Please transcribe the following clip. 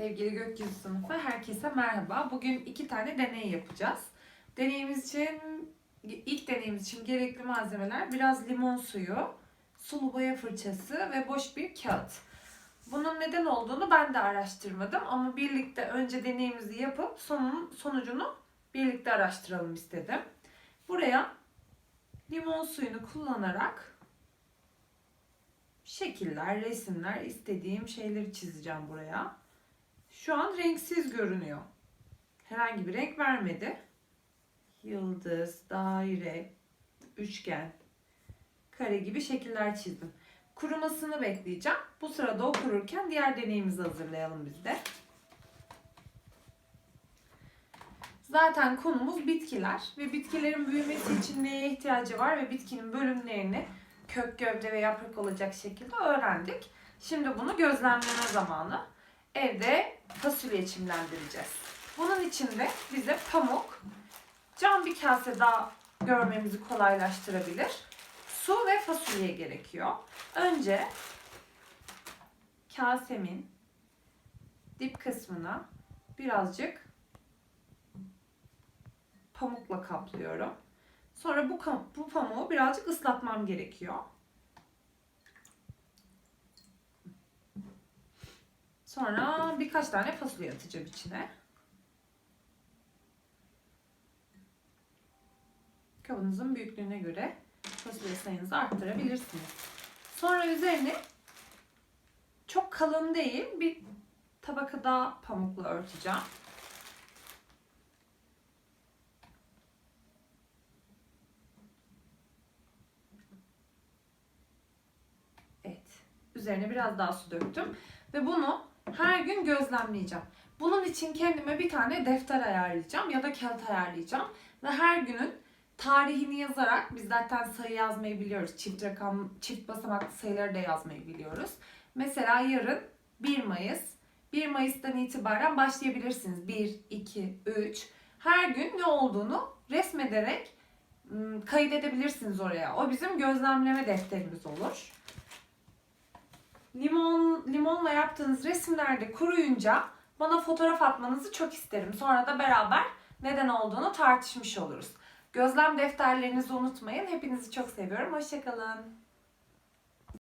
Sevgili gökyüzü sınıfı herkese merhaba. Bugün iki tane deney yapacağız. Deneyimiz için, ilk deneyimiz için gerekli malzemeler biraz limon suyu, sulu boya fırçası ve boş bir kağıt. Bunun neden olduğunu ben de araştırmadım ama birlikte önce deneyimizi yapıp sonun, sonucunu birlikte araştıralım istedim. Buraya limon suyunu kullanarak şekiller, resimler, istediğim şeyleri çizeceğim buraya. Şu an renksiz görünüyor. Herhangi bir renk vermedi. Yıldız, daire, üçgen, kare gibi şekiller çizdim. Kurumasını bekleyeceğim. Bu sırada o kururken diğer deneyimizi hazırlayalım biz de. Zaten konumuz bitkiler ve bitkilerin büyümesi için neye ihtiyacı var ve bitkinin bölümlerini kök, gövde ve yaprak olacak şekilde öğrendik. Şimdi bunu gözlemleme zamanı. Evde fasulye çimlendireceğiz. Bunun için de bize pamuk, cam bir kase daha görmemizi kolaylaştırabilir. Su ve fasulye gerekiyor. Önce kasemin dip kısmına birazcık pamukla kaplıyorum. Sonra bu, bu pamuğu birazcık ıslatmam gerekiyor. Sonra birkaç tane fasulye atacağım içine. Kabınızın büyüklüğüne göre fasulye sayınızı arttırabilirsiniz. Sonra üzerine çok kalın değil bir tabaka daha pamukla örteceğim. Evet. Üzerine biraz daha su döktüm. Ve bunu her gün gözlemleyeceğim. Bunun için kendime bir tane defter ayarlayacağım ya da kağıt ayarlayacağım. Ve her günün tarihini yazarak biz zaten sayı yazmayı biliyoruz. Çift rakam, çift basamaklı sayıları da yazmayı biliyoruz. Mesela yarın 1 Mayıs. 1 Mayıs'tan itibaren başlayabilirsiniz. 1, 2, 3. Her gün ne olduğunu resmederek ım, kaydedebilirsiniz oraya. O bizim gözlemleme defterimiz olur. Limon limonla yaptığınız resimlerde kuruyunca bana fotoğraf atmanızı çok isterim. Sonra da beraber neden olduğunu tartışmış oluruz. Gözlem defterlerinizi unutmayın. Hepinizi çok seviyorum. Hoşçakalın.